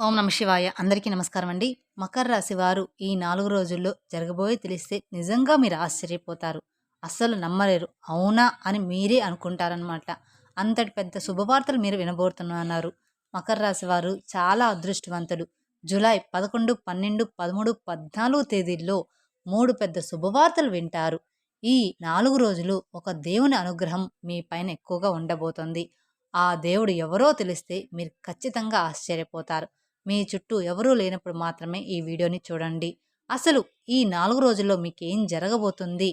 ఓం నమ శివాయ. అందరికీ నమస్కారం అండి. మకర రాశి వారు ఈ నాలుగు రోజుల్లో జరగబోయే తెలిస్తే నిజంగా మీరు ఆశ్చర్యపోతారు. అస్సలు నమ్మలేరు. అవునా అని మీరే అనుకుంటారనమాట అంతటి పెద్ద శుభవార్తలు మీరు వినబోతున్నారు మకర రాశి వారు చాలా అదృష్టవంతులు. జూలై పదకొండు పన్నెండు పదమూడు పద్నాలుగు తేదీల్లో మూడు పెద్ద శుభవార్తలు వింటారు. ఈ నాలుగు రోజులు ఒక దేవుని అనుగ్రహం మీ పైన ఎక్కువగా ఉండబోతుంది. ఆ దేవుడు ఎవరో తెలిస్తే మీరు ఖచ్చితంగా ఆశ్చర్యపోతారు. మీ చుట్టూ ఎవరూ లేనప్పుడు మాత్రమే ఈ వీడియోని చూడండి. అసలు ఈ నాలుగు రోజుల్లో మీకు ఏం జరగబోతుంది?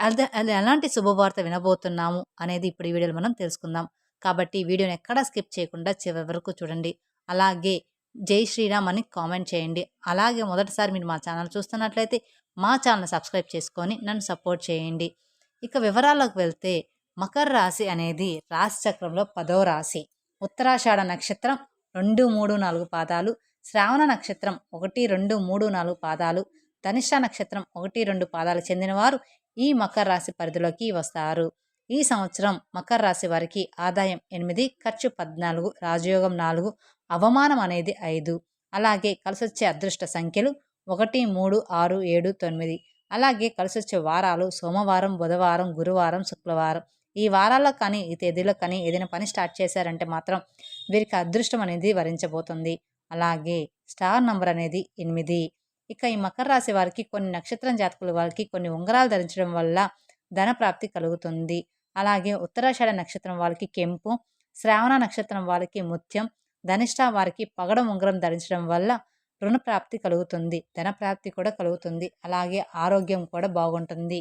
అది ఎలాంటి శుభవార్త వినబోతున్నాము అనేది ఇప్పుడు ఈ వీడియోలో మనం తెలుసుకుందాం. కాబట్టి ఈ వీడియోని ఎక్కడా స్కిప్ చేయకుండా చివరి వరకు చూడండి. అలాగే జై శ్రీరామ్ అని కామెంట్ చేయండి. అలాగే మొదటిసారి మీరు మా ఛానల్ చూస్తున్నట్లయితే మా ఛానల్ సబ్స్క్రైబ్ చేసుకొని నన్ను సపోర్ట్ చేయండి. ఇక వివరాలకు వెళ్తే మకర రాశి అనేది రాశి చక్రంలో పదో రాశి. ఉత్తరాషాఢ నక్షత్రం రెండు మూడు నాలుగు పాదాలు. శ్రావణ నక్షత్రం ఒకటి రెండు మూడు నాలుగు పాదాలు. ధనిష్ట నక్షత్రం ఒకటి రెండు పాదాలు చెందినవారు ఈ మకర రాశి పరిధిలోకి వస్తారు. ఈ సంవత్సరం మకర రాశి వారికి ఆదాయం ఎనిమిది ఖర్చు పద్నాలుగు రాజయోగం నాలుగు అవమానం అనేది ఐదు. అలాగే కలిసొచ్చే అదృష్ట సంఖ్యలు ఒకటి మూడు ఆరు ఏడు తొమ్మిది. అలాగే కలిసొచ్చే వారాలు సోమవారం బుధవారం గురువారం శుక్రవారం ఈ వారాల్లో కానీ ఈ తేదీలో కానీ ఏదైనా పని స్టార్ట్ చేశారంటే మాత్రం వీరికి అదృష్టం అనేది వరించబోతుంది. అలాగే స్టార్ నంబర్ అనేది ఎనిమిది. ఇక ఈ మకర రాశి వారికి కొన్ని నక్షత్రం జాతకుల వారికి కొన్ని ఉంగరాలు ధరించడం వల్ల ధన ప్రాప్తి కలుగుతుంది. అలాగే ఉత్తరాషాఢ నక్షత్రం వాళ్ళకి కెంపు శ్రావణ నక్షత్రం వాళ్ళకి ముత్యం ధనిష్ట వారికి పగడం ఉంగరం ధరించడం వల్ల రుణ ప్రాప్తి కలుగుతుంది. ధన ప్రాప్తి కూడా కలుగుతుంది. అలాగే ఆరోగ్యం కూడా బాగుంటుంది.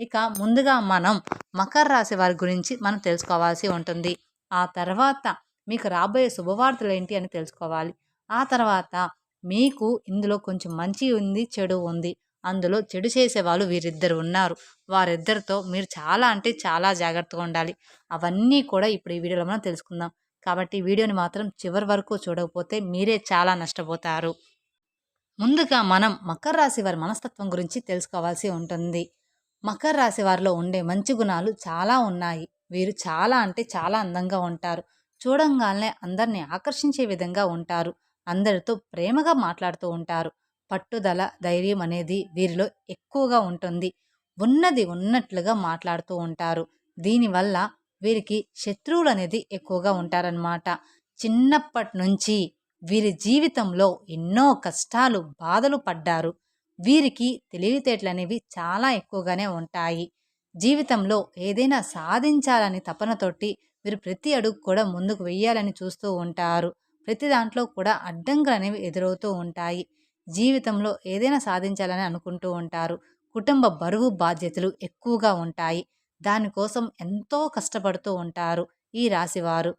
ఇక ముందుగా మనం మకర రాశి వారి గురించి మనం తెలుసుకోవాల్సి ఉంటుంది. ఆ తర్వాత మీకు రాబోయే శుభవార్తలు ఏంటి అని తెలుసుకోవాలి. ఆ తర్వాత మీకు ఇందులో కొంచెం మంచి ఉంది చెడు ఉంది. అందులో చెడు చేసే వాళ్ళు వీరిద్దరు ఉన్నారు. వారిద్దరితో మీరు చాలా అంటే చాలా జాగ్రత్తగా ఉండాలి. అవన్నీ కూడా ఇప్పుడు ఈ వీడియోలో మనం తెలుసుకుందాం. కాబట్టి వీడియోని మాత్రం చివరి వరకు చూడకపోతే మీరే చాలా నష్టపోతారు. ముందుగా మనం మకర రాశి వారి మనస్తత్వం గురించి తెలుసుకోవాల్సి ఉంటుంది. మకర రాశి వారిలో ఉండే మంచి గుణాలు చాలా ఉన్నాయి. వీరు చాలా అంటే చాలా అందంగా ఉంటారు. చూడంగానే అందరినీ ఆకర్షించే విధంగా ఉంటారు. అందరితో ప్రేమగా మాట్లాడుతూ ఉంటారు. పట్టుదల ధైర్యం అనేది వీరిలో ఎక్కువగా ఉంటుంది. ఉన్నది ఉన్నట్లుగా మాట్లాడుతూ ఉంటారు. దీనివల్ల వీరికి శత్రువులు అనేది ఎక్కువగా ఉంటారనమాట చిన్నప్పటి నుంచి వీరి జీవితంలో ఎన్నో కష్టాలు బాధలు పడ్డారు. వీరికి తెలివితేటలు అనేవి చాలా ఎక్కువగానే ఉంటాయి. జీవితంలో ఏదైనా సాధించాలని తపనతోటి వీరు ప్రతి అడుగు కూడా ముందుకు వెయ్యాలని చూస్తూ ఉంటారు. ప్రతి దాంట్లో కూడా అడ్డంకులు అనేవి ఎదురవుతూ ఉంటాయి. జీవితంలో ఏదైనా సాధించాలని అనుకుంటూ ఉంటారు. కుటుంబ బరువు బాధ్యతలు ఎక్కువగా ఉంటాయి. దానికోసం ఎంతో కష్టపడుతూ ఉంటారు ఈ రాశివారు.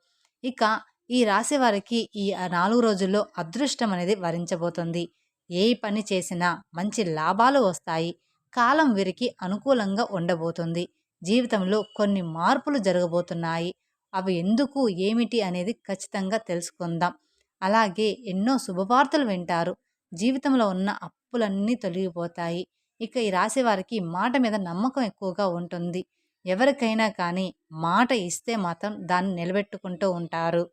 ఇక ఈ రాశి వారికి ఈ నాలుగు రోజుల్లో అదృష్టం అనేది వరించబోతుంది. ఏ పని చేసినా మంచి లాభాలు వస్తాయి. కాలం వీరికి అనుకూలంగా ఉండబోతుంది. జీవితంలో కొన్ని మార్పులు జరగబోతున్నాయి. అవి ఎందుకు ఏమిటి అనేది ఖచ్చితంగా తెలుసుకుందాం. అలాగే ఎన్నో శుభవార్తలు వింటారు. జీవితంలో ఉన్న అప్పులన్నీ తొలగిపోతాయి. ఇక ఈ రాశి వారికి మాట మీద నమ్మకం ఎక్కువగా ఉంటుంది. ఎవరికైనా కానీ మాట ఇస్తే మాత్రం దాన్ని నిలబెట్టుకుంటూ ఉంటారు.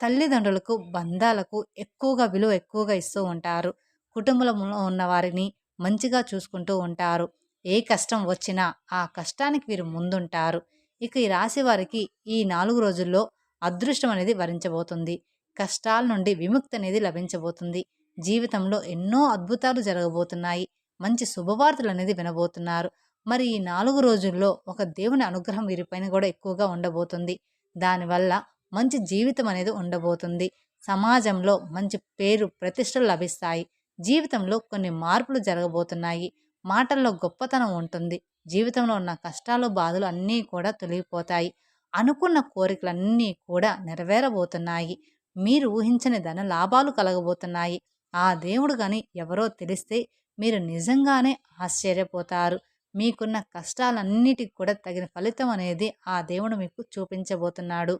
తల్లిదండ్రులకు బంధాలకు ఎక్కువగా విలువ ఎక్కువగా ఇస్తూ ఉంటారు. కుటుంబంలో ఉన్న వారిని మంచిగా చూసుకుంటూ ఉంటారు. ఏ కష్టం వచ్చినా ఆ కష్టానికి వీరు ముందుంటారు. ఇక ఈ రాశి వారికి ఈ నాలుగు రోజుల్లో అదృష్టం అనేది వరించబోతుంది. కష్టాల నుండి విముక్తి అనేది లభించబోతుంది. జీవితంలో ఎన్నో అద్భుతాలు జరగబోతున్నాయి. మంచి శుభవార్తలు అనేది వినబోతున్నారు. మరి ఈ నాలుగు రోజుల్లో ఒక దేవుని అనుగ్రహం వీరిపైన కూడా ఎక్కువగా ఉండబోతుంది. దానివల్ల మంచి జీవితం అనేది ఉండబోతుంది. సమాజంలో మంచి పేరు ప్రతిష్టలు లభిస్తాయి. జీవితంలో కొన్ని మార్పులు జరగబోతున్నాయి. మాటల్లో గొప్పతనం ఉంటుంది. జీవితంలో ఉన్న కష్టాలు బాధలు అన్నీ కూడా తొలగిపోతాయి. అనుకున్న కోరికలన్నీ కూడా నెరవేరబోతున్నాయి. మీరు ఊహించని ధన లాభాలు కలగబోతున్నాయి. ఆ దేవుడు కానీ ఎవరో తెలిస్తే మీరు నిజంగానే ఆశ్చర్యపోతారు. మీకున్న కష్టాలన్నిటికి కూడా తగిన ఫలితం అనేది ఆ దేవుడు మీకు చూపించబోతున్నాడు.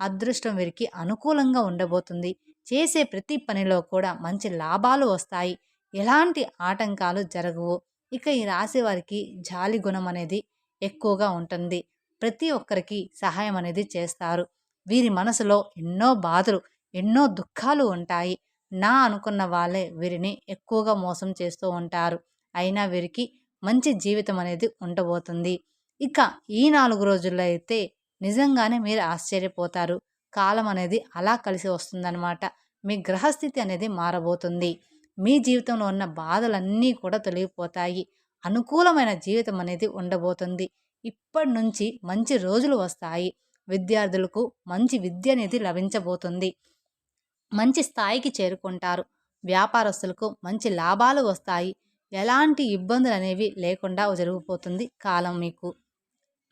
అదృష్టం వీరికి అనుకూలంగా ఉండబోతుంది. చేసే ప్రతి పనిలో కూడా మంచి లాభాలు వస్తాయి. ఎలాంటి ఆటంకాలు జరగవు. ఇక ఈ రాశి వారికి జాలి గుణం అనేది ఎక్కువగా ఉంటుంది. ప్రతి ఒక్కరికి సహాయం అనేది చేస్తారు. వీరి మనసులో ఎన్నో బాధలు ఎన్నో దుఃఖాలు ఉంటాయి. నా అనుకున్న వాళ్ళే వీరిని ఎక్కువగా మోసం చేస్తూ ఉంటారు. అయినా వీరికి మంచి జీవితం అనేది ఉండబోతుంది. ఇక ఈ నాలుగు రోజుల్లో అయితే నిజంగానే మీరు ఆశ్చర్యపోతారు. కాలం అనేది అలా కలిసి వస్తుందన్నమాట. మీ గ్రహస్థితి అనేది మారబోతుంది. మీ జీవితంలో ఉన్న బాధలన్నీ కూడా తొలగిపోతాయి. అనుకూలమైన జీవితం అనేది ఉండబోతుంది. ఇప్పటి నుంచి మంచి రోజులు వస్తాయి. విద్యార్థులకు మంచి విద్య అనేది లభించబోతుంది. మంచి స్థాయికి చేరుకుంటారు. వ్యాపారస్తులకు మంచి లాభాలు వస్తాయి. ఎలాంటి ఇబ్బందులు అనేవి లేకుండా జరిగిపోతుంది కాలం మీకు.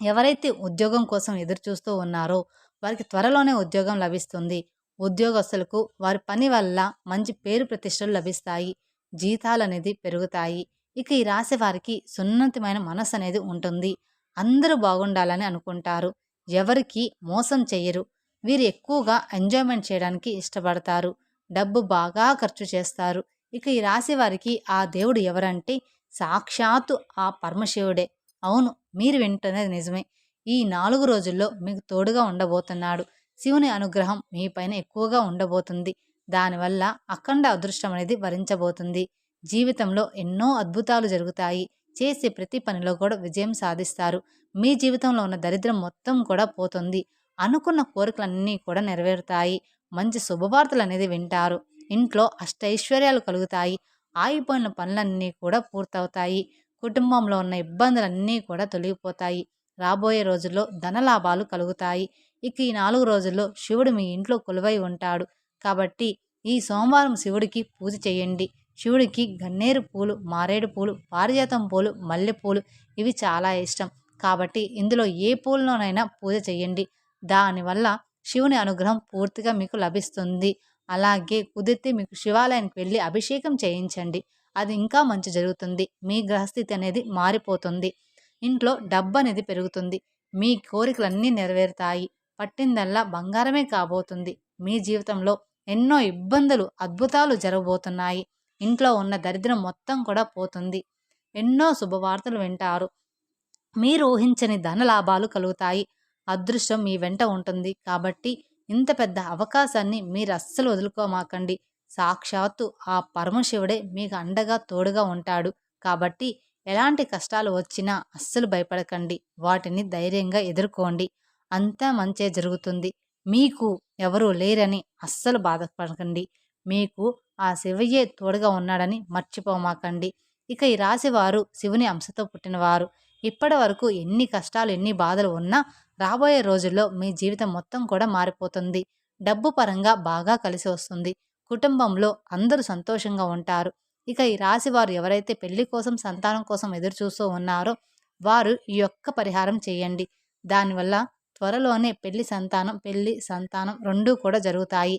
ఎవరైతే ఉద్యోగం కోసం ఎదురు చూస్తూ ఉన్నారో వారికి త్వరలోనే ఉద్యోగం లభిస్తుంది. ఉద్యోగస్తులకు వారి పని వల్ల మంచి పేరు ప్రతిష్టలు లభిస్తాయి. జీతాలు అనేది పెరుగుతాయి. ఇక ఈ రాశి వారికి సున్నతమైన మనసు అనేది ఉంటుంది. అందరూ బాగుండాలని అనుకుంటారు. ఎవరికి మోసం చెయ్యరు. వీరు ఎక్కువగా ఎంజాయ్మెంట్ చేయడానికి ఇష్టపడతారు. డబ్బు బాగా ఖర్చు చేస్తారు. ఇక ఈ రాశి వారికి ఆ దేవుడు ఎవరంటే సాక్షాత్తు ఆ పరమశివుడే. అవును మీరు వింటున్నది నిజమే. ఈ నాలుగు రోజుల్లో మీకు తోడుగా ఉండబోతున్నాడు. శివుని అనుగ్రహం మీ పైన ఎక్కువగా ఉండబోతుంది. దానివల్ల అఖండ అదృష్టం అనేది వరించబోతుంది. జీవితంలో ఎన్నో అద్భుతాలు జరుగుతాయి. చేసే ప్రతి పనిలో కూడా విజయం సాధిస్తారు. మీ జీవితంలో ఉన్న దరిద్రం మొత్తం కూడా పోతుంది. అనుకున్న కోరికలన్నీ కూడా నెరవేరుతాయి. మంచి శుభవార్తలు అనేది వింటారు. ఇంట్లో అష్టైశ్వర్యాలు కలుగుతాయి. ఆగిపోయిన పనులన్నీ కూడా పూర్తవుతాయి. కుటుంబంలో ఉన్న ఇబ్బందులన్నీ కూడా తొలగిపోతాయి. రాబోయే రోజుల్లో ధనలాభాలు కలుగుతాయి. ఇక ఈ నాలుగు రోజుల్లో శివుడు మీ ఇంట్లో కొలువై ఉంటాడు. కాబట్టి ఈ సోమవారం శివుడికి పూజ చేయండి. శివుడికి గన్నేరు పూలు మారేడు పూలు పారిజాతం పూలు మల్లెపూలు ఇవి చాలా ఇష్టం. కాబట్టి ఇందులో ఏ పూలలోనైనా పూజ చేయండి. దానివల్ల శివుని అనుగ్రహం పూర్తిగా మీకు లభిస్తుంది. అలాగే కుదిరితే మీకు శివాలయానికి వెళ్ళి అభిషేకం చేయించండి. అది ఇంకా మంచి జరుగుతుంది. మీ గ్రహస్థితి అనేది మారిపోతుంది. ఇంట్లో డబ్బు అనేది పెరుగుతుంది. మీ కోరికలన్నీ నెరవేరుతాయి. పట్టిందల్లా బంగారమే కాబోతుంది. మీ జీవితంలో ఎన్నో ఇబ్బందులు అద్భుతాలు జరగబోతున్నాయి. ఇంట్లో ఉన్న దరిద్రం మొత్తం కూడా పోతుంది. ఎన్నో శుభవార్తలు వింటారు. మీరు ఊహించని ధన లాభాలు కలుగుతాయి. అదృష్టం మీ వెంట ఉంటుంది. కాబట్టి ఇంత పెద్ద అవకాశాన్ని మీరు అస్సలు వదులుకోమాకండి. సాక్షాత్తు ఆ పరమశివుడే మీకు అండగా తోడుగా ఉంటాడు. కాబట్టి ఎలాంటి కష్టాలు వచ్చినా అస్సలు భయపడకండి. వాటిని ధైర్యంగా ఎదుర్కోండి. అంతా మంచే జరుగుతుంది. మీకు ఎవరూ లేరని అస్సలు బాధపడకండి. మీకు ఆ శివయ్యే తోడుగా ఉన్నాడని మర్చిపోమాకండి. ఇక ఈ రాశివారు శివుని అంశతో పుట్టినవారు. ఇప్పటి వరకు ఎన్ని కష్టాలు ఎన్ని బాధలు ఉన్నా రాబోయే రోజుల్లో మీ జీవితం మొత్తం కూడా మారిపోతుంది. డబ్బు పరంగా బాగా కలిసి వస్తుంది. కుటుంబంలో అందరూ సంతోషంగా ఉంటారు. ఇక ఈ రాశి వారు ఎవరైతే పెళ్ళి కోసం సంతానం కోసం ఎదురు చూస్తూ ఉన్నారో వారు ఈ యొక్క పరిహారం చేయండి. దానివల్ల త్వరలోనే పెళ్ళి సంతానం పెళ్ళి సంతానం రెండూ కూడా జరుగుతాయి.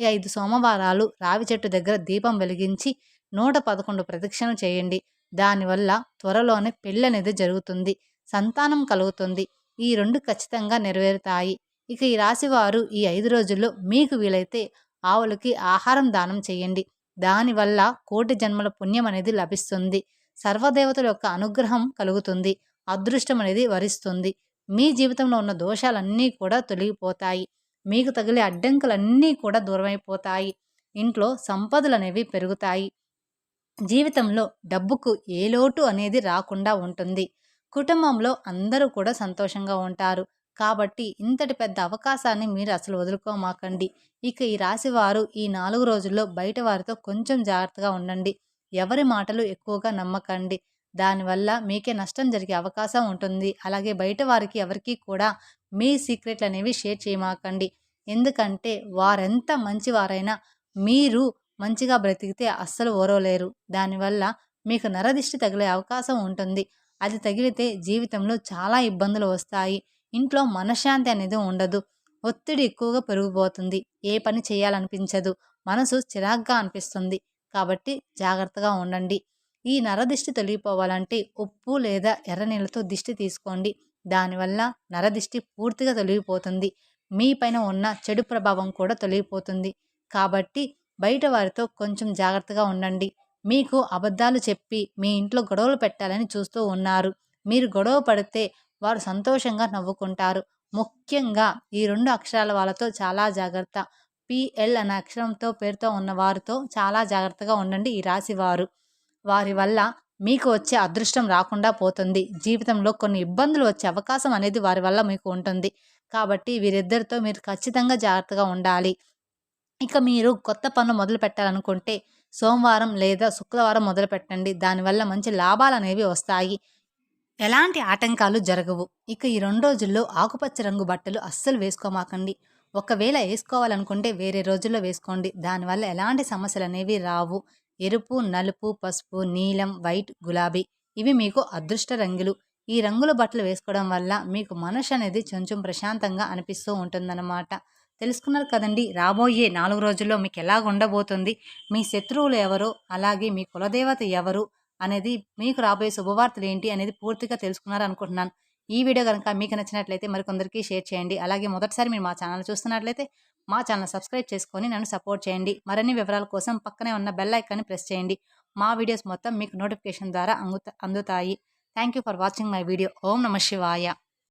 ఈ ఐదు సోమవారాలు రావి చెట్టు దగ్గర దీపం వెలిగించి నూట పదకొండు ప్రదక్షిణ చేయండి. దానివల్ల త్వరలోనే పెళ్ళి అనేది జరుగుతుంది. సంతానం కలుగుతుంది. ఈ రెండు ఖచ్చితంగా నెరవేరుతాయి. ఇక ఈ రాశివారు ఈ ఐదు రోజుల్లో మీకు వీలైతే ఆవులకి ఆహారం దానం చేయండి. దానివల్ల కోటి జన్మల పుణ్యం అనేది లభిస్తుంది. సర్వదేవతల యొక్క అనుగ్రహం కలుగుతుంది. అదృష్టం అనేది వరిస్తుంది. మీ జీవితంలో ఉన్న దోషాలన్నీ కూడా తొలగిపోతాయి. మీకు తగిలే అడ్డంకులన్నీ కూడా దూరమైపోతాయి. ఇంట్లో సంపదలు అనేవి పెరుగుతాయి. జీవితంలో డబ్బుకు ఏ లోటు అనేది రాకుండా ఉంటుంది. కుటుంబంలో అందరూ కూడా సంతోషంగా ఉంటారు. కాబట్టి ఇంతటి పెద్ద అవకాశాన్ని మీరు అసలు వదులుకోమాకండి. ఇక ఈ రాశివారు ఈ నాలుగు రోజుల్లో బయట వారితో కొంచెం జాగ్రత్తగా ఉండండి. ఎవరి మాటలు ఎక్కువగా నమ్మకండి. దానివల్ల మీకే నష్టం జరిగే అవకాశం ఉంటుంది. అలాగే బయట వారికి ఎవరికి కూడా మీ సీక్రెట్లు అనేవి షేర్ చేయమాకండి. ఎందుకంటే వారెంత మంచివారైనా మీరు మంచిగా బ్రతికితే అస్సలు ఓరవలేరు. దానివల్ల మీకు నరదిష్టి తగిలే అవకాశం ఉంటుంది. అది తగిలితే జీవితంలో చాలా ఇబ్బందులు వస్తాయి. ఇంట్లో మనశ్శాంతి అనేది ఉండదు. ఒత్తిడి ఎక్కువగా పెరిగిపోతుంది. ఏ పని చేయాలనిపించదు. మనసు చిరాగ్గా అనిపిస్తుంది. కాబట్టి జాగ్రత్తగా ఉండండి. ఈ నరదిష్టి తొలగిపోవాలంటే ఉప్పు లేదా ఎర్ర నీళ్ళతో దిష్టి తీసుకోండి. దానివల్ల నరదిష్టి పూర్తిగా తొలగిపోతుంది. మీ పైన ఉన్న చెడు ప్రభావం కూడా తొలగిపోతుంది. కాబట్టి బయట వారితో కొంచెం జాగ్రత్తగా ఉండండి. మీకు అబద్ధాలు చెప్పి మీ ఇంట్లో గొడవలు పెట్టాలని చూస్తూ ఉన్నారు. మీరు గొడవ పడితే వారు సంతోషంగా నవ్వుకుంటారు. ముఖ్యంగా ఈ రెండు అక్షరాల వాళ్ళతో చాలా జాగ్రత్త. పిఎల్ అనే అక్షరంతో పేరుతో ఉన్న వారితో చాలా జాగ్రత్తగా ఉండండి ఈ రాశి వారు వారి వల్ల మీకు వచ్చే అదృష్టం రాకుండా పోతుంది. జీవితంలో కొన్ని ఇబ్బందులు వచ్చే అవకాశం అనేది వారి వల్ల మీకు ఉంటుంది. కాబట్టి వీరిద్దరితో మీరు ఖచ్చితంగా జాగ్రత్తగా ఉండాలి. ఇక మీరు కొత్త పనులు మొదలు పెట్టాలనుకుంటే సోమవారం లేదా శుక్రవారం మొదలు పెట్టండి. దానివల్ల మంచి లాభాలు అనేవి వస్తాయి. ఎలాంటి ఆటంకాలు జరగవు. ఇక ఈ రెండు రోజుల్లో ఆకుపచ్చ రంగు బట్టలు అస్సలు వేసుకోమాకండి. ఒకవేళ వేసుకోవాలనుకుంటే వేరే రోజుల్లో వేసుకోండి. దానివల్ల ఎలాంటి సమస్యలు అనేవి రావు. ఎరుపు నలుపు పసుపు నీలం వైట్ గులాబీ ఇవి మీకు అదృష్ట రంగులు. ఈ రంగుల బట్టలు వేసుకోవడం వల్ల మీకు మనసు అనేది కొంచెం ప్రశాంతంగా అనిపిస్తూ ఉంటుందన్నమాట. తెలుసుకున్నారు కదండి రాబోయే నాలుగు రోజుల్లో మీకు ఎలా ఉండబోతుంది మీ శత్రువులు ఎవరు అలాగే మీ కులదేవత ఎవరు అనేది మీకు రాబోయే శుభవార్తలు ఏంటి అనేది పూర్తిగా తెలుసుకున్నారు అనుకుంటున్నాను. ఈ వీడియో కనుక మీకు నచ్చినట్లయితే మరికొందరికి షేర్ చేయండి. అలాగే మొదటిసారి మీరు మా ఛానల్ చూస్తున్నట్లయితే మా ఛానల్ సబ్స్క్రైబ్ చేసుకొని నన్ను సపోర్ట్ చేయండి. మరిన్ని వివరాల కోసం పక్కనే ఉన్న బెల్ ఐకాన్ని ప్రెస్ చేయండి. మా వీడియోస్ మొత్తం మీకు నోటిఫికేషన్ ద్వారా అందుతాయి. Thank you for watching my video. ఓం నమ శివాయ.